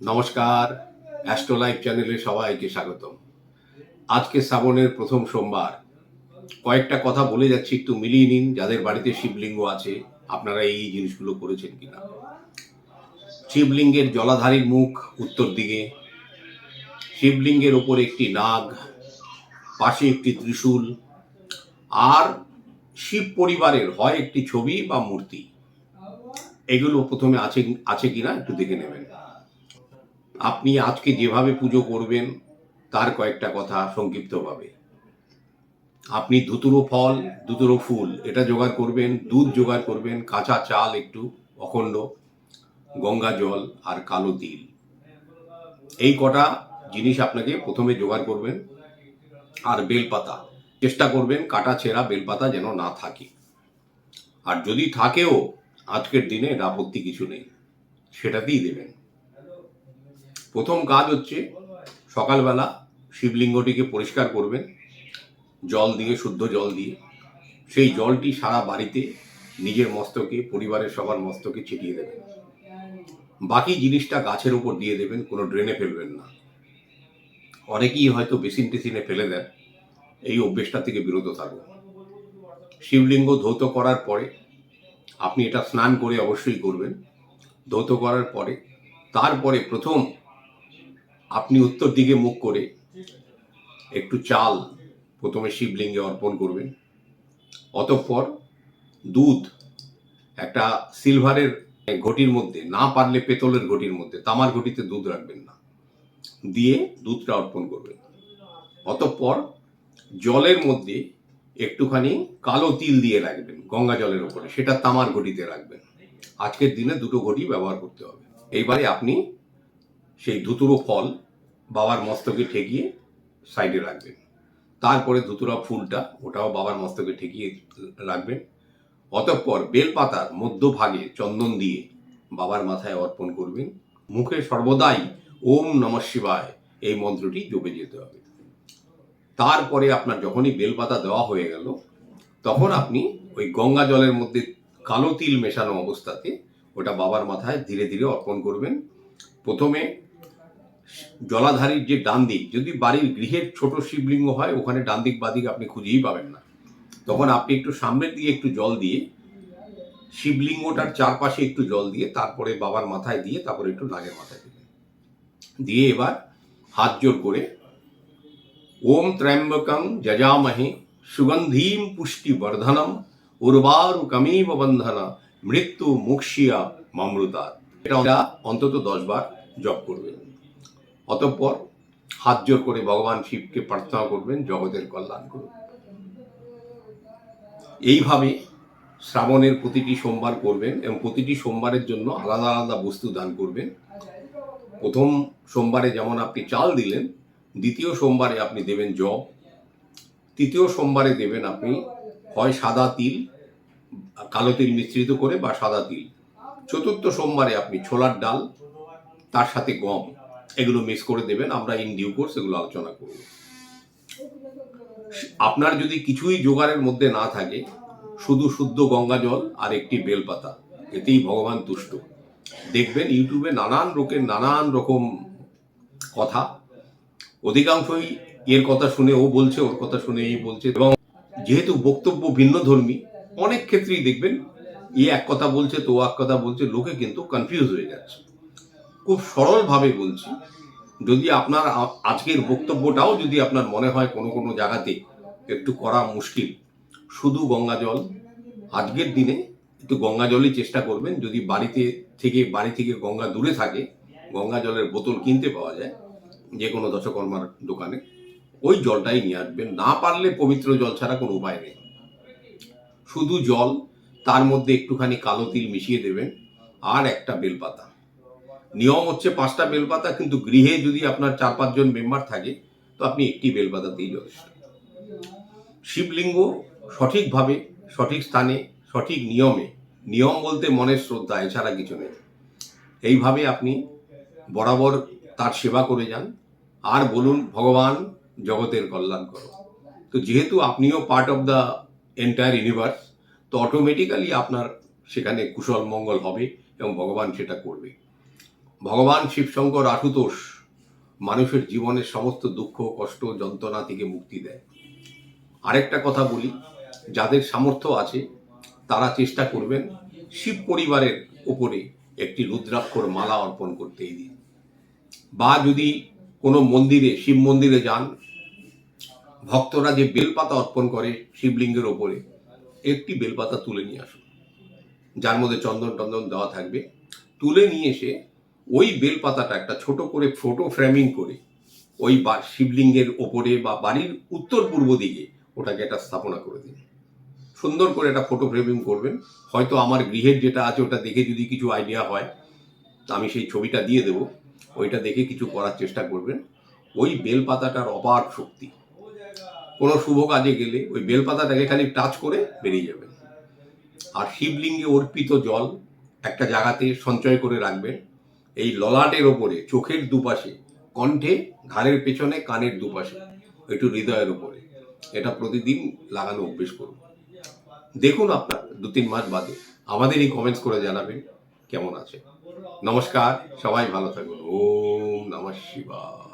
নমস্কার astro live চ্যানেলে সবাইকে স্বাগতম। আজকে শ্রাবণের প্রথম সোমবার। কয়েকটা কথা বলে যাচ্ছি, একটু মিলিয়ে নিন, যাদের বাড়িতে শিবলিঙ্গ আছে, আপনারা এই জিনিসগুলো করেছেন কিনা। শিবলিঙ্গের জলাধারীর মুখ উত্তর দিকে। শিবলিঙ্গের ওপর একটি নাগ, পাশে একটি ত্রিশূল, আর শিব পরিবারের হয় একটি ছবি বা মূর্তি। এগুলো প্রথমে আছে আছে কিনা একটু দেখে নেবেন। আপনি আজকে যেভাবে পুজো করবেন, তার কয়েকটা কথা সংক্ষিপ্তভাবে। আপনি দুতুরো ফল দুতুরো ফুল, এটা জোগাড় করবেন, দুধ জোগাড় করবেন, কাঁচা চাল একটু, অখণ্ড, গঙ্গা জল আর কালো তিল। এই কটা জিনিস আপনাকে প্রথমে জোগাড় করবেন আর বেলপাতা। চেষ্টা করবেন কাটা ছেঁড়া বেলপাতা যেন না থাকে। আর যদি থাকেও, আজকের দিনে এর আপত্তি কিছু নেই, সেটাতেই দেবেন। প্রথম কাজ হচ্ছে সকালবেলা শিবলিঙ্গটিকে পরিষ্কার করবেন, জল দিয়ে, শুদ্ধ জল দিয়ে। সেই জলটি সারা বাড়িতে নিজের মস্তকে, পরিবারের সবার মস্তকে ছিটিয়ে দেবেন। বাকি জিনিসটা গাছের উপর দিয়ে দেবেন, কোনো ড্রেনে ফেলবেন না। অনেকেই হয়তো বেসিন টেসিনে ফেলে দেন, এই অভ্যেসটা থেকে বিরত থাকুন। শিবলিঙ্গ ধৌত করার পরে আপনি এটা স্নান করে অবশ্যই করবেন। ধৌত করার পরে, তারপরে প্রথম আপনি উত্তর দিকে মুখ করে একটু চাল প্রথমে শিবলিঙ্গে অর্পণ করবেন। অতঃপর দুধ একটা সিলভারের ঘটির মধ্যে, না পারলে পেতলের ঘটির মধ্যে, তামার ঘটিতে দুধ রাখবেন না। দিয়ে দুধটা অর্পণ করবেন। অতঃপর জলের মধ্যে একটুখানি কালো তিল দিয়ে রাখবেন, গঙ্গা জলের ওপরে। সেটা তামার ঘটিতে রাখবেন। আজকের দিনে দুটো ঘটি ব্যবহার করতে হবে। এইবারে আপনি সেই ধুতুরো ফল বাবার মস্তকে ঠেকিয়ে সাইডে রাখবেন। তারপরে ধুতুরা ফুলটা ওটাও বাবার মস্তকে ঠেকিয়ে রাখবেন। অতঃপর বেলপাতার মধ্যভাগে চন্দন দিয়ে বাবার মাথায় অর্পণ করবেন। মুখে সর্বদাই ওম নম শিবায় এই মন্ত্রটি জপে যেতে হবে। তারপরে আপনার যখনই বেলপাতা দেওয়া হয়ে গেল, তখন আপনি ওই গঙ্গা জলের মধ্যে কালো তিল মেশানো অবস্থাতে ওটা বাবার মাথায় ধীরে ধীরে অর্পণ করবেন। প্রথমে জলাধারীর যে ডান দিক, যদি বাড়ির গৃহের ছোট শিবলিঙ্গ হয়, ওখানে ডান দিক বাদিক আপনি খুঁজেই পাবেন না। তখন আপনি একটু সামনের দিকে একটু জল দিয়ে, শিবলিঙ্গটার চারপাশে একটু জল দিয়ে, তারপরে বাবার মাথায় দিয়ে, তারপরে একটু নাগের মাথায় দিবেন। দিয়ে এবার হাত জোর করে, ওম ত্র্যম্বকং যজামহে সুগন্ধীম পুষ্টি বর্ধনম উর্বারুকমেব বন্ধনা মৃত্যু মুক্ষিয়া মামৃতার এটা অন্তত দশ বার জপ করবেন। অতঃপর হাত জোর করে ভগবান শিবকে প্রার্থনা করবেন, জগতের কল্যাণ করুন। এইভাবে শ্রাবণের প্রতিটি সোমবার করবেন এবং প্রতিটি সোমবারের জন্য আলাদা আলাদা বস্তু দান করবেন। প্রথম সোমবারে যেমন আপনি চাল দিলেন, দ্বিতীয় সোমবারে আপনি দেবেন জব, তৃতীয় সোমবারে দেবেন আপনি হয় সাদা তিল, কালো তিল মিশ্রিত করে বা সাদা তিল। চতুর্থ সোমবারে আপনি ছোলার ডাল, তার সাথে গম। এগুলো মিস করে দেবেন, আমরা ইন ডিউ কোর্স এগুলো আলোচনা করব। আপনার যদি কিছুই জোগাড়ের মধ্যে না থাকে, শুধু শুদ্ধ গঙ্গা জল আর একটি বেলপাতা, এতেই ভগবান তুষ্ট। দেখবেন ইউটিউবে নানান রোকের নানান রকম কথা, অধিকাংশই এর কথা শুনে ও বলছে, ওর কথা শুনে এই বলছে, এবং যেহেতু বক্তব্য ভিন্ন ধর্মী অনেক ক্ষেত্রেই দেখবেন, এ এক কথা বলছে, তো এক কথা বলছে, লোকে কিন্তু কনফিউজ হয়ে যাচ্ছে। খুব সরলভাবে বলছি, যদি আপনার আজকের বক্তব্যটাও যদি আপনার মনে হয় কোনো কোনো জায়গাতে একটু করা মুশকিল, শুধু গঙ্গা জল, আজকের দিনে একটু গঙ্গা জলই চেষ্টা করবেন, যদি বাড়িতে থেকে, বাড়ি থেকে গঙ্গা দূরে থাকে, গঙ্গা জলের বোতল কিনতে পাওয়া যায়, যে কোনো দশকর্মার দোকানে, ওই জলটাই নিয়ে আসবেন। না পারলে পবিত্র জল ছাড়া কোনো উপায় নেই। শুধু জল, তার মধ্যে একটুখানি কালো তিল মিশিয়ে দেবেন, আর একটা বেলপাতা। নিয়ম হচ্ছে পাঁচটা বেলপাতা, কিন্তু গৃহে যদি আপনার চার পাঁচজন মেম্বার থাকে, তো আপনি একটি বেলপাতা বেলপাতাতেই যথেষ্ট। শিবলিঙ্গ সঠিকভাবে, সঠিক স্থানে, সঠিক নিয়মে, নিয়ম বলতে মনের শ্রদ্ধা, এছাড়া কিছু নেই। এইভাবে আপনি বরাবর তার সেবা করে যান। আর বলুন, ভগবান জগতের কল্যাণ করো তো যেহেতু আপনিও part of the entire universe তো অটোমেটিক্যালি আপনার সেখানে কুশল, মঙ্গল হবে এবং ভগবান সেটা করবে। ভগবান শিবশঙ্কর আশুতোষ মানুষের জীবনের সমস্ত দুঃখ, কষ্ট, যন্ত্রণা থেকে মুক্তি দেয়। আরেকটা কথা বলি, যাদের সামর্থ্য আছে, তারা চেষ্টা করবেন শিব পরিবারের উপরে একটি রুদ্রাক্ষর মালা অর্পণ করতে এই দিন। বা যদি কোনো মন্দিরে, শিব মন্দিরে যান, ভক্তরা যে বেলপাতা অর্পণ করে শিবলিঙ্গের ওপরে, একটি বেলপাতা তুলে নিয়ে আসুন। যার মধ্যে চন্দন টন্দন দেওয়া থাকবে। তুলে নিয়ে এসে ওই বেলপাতাটা একটা ছোট করে ফটো ফ্রেমিং করে ওই শিবলিঙ্গের ওপরে বা বাড়ির উত্তর পূর্ব দিকে ওটাকে একটা স্থাপনা করে দিন। সুন্দর করে একটা ফটো ফ্রেমিং করবেন। হয়তো আমার গৃহের যেটা আছে ওটা দেখে যদি কিছু আইডিয়া হয়, তা আমি সেই ছবিটা দিয়ে দেবো। ওইটা দেখে কিছু করার চেষ্টা করবেন। ওই বেলপাতাটার অপার শক্তি। কোনো শুভ কাজে গেলে ওই বেলপাতাটাকে খালি টাচ করে বেরিয়ে যাবেন। আর শিবলিঙ্গে অর্পিত জল একটা জায়গাতে সঞ্চয় করে রাখবেন। এই ললাটের ওপরে, চোখের দুপাশে, কণ্ঠে, ঘাড়ের পেছনে, কানের দুপাশে, একটু হৃদয়ের ওপরে। এটা প্রতিদিন লাগানো অভ্যেস করুন। দেখুন আপনার দু তিন মাস বাদে আমাদের এই কমেন্টস করে জানাবেন কেমন আছে। নমস্কার, সবাই ভালো থাকুন। ওম নমঃ শিবায়।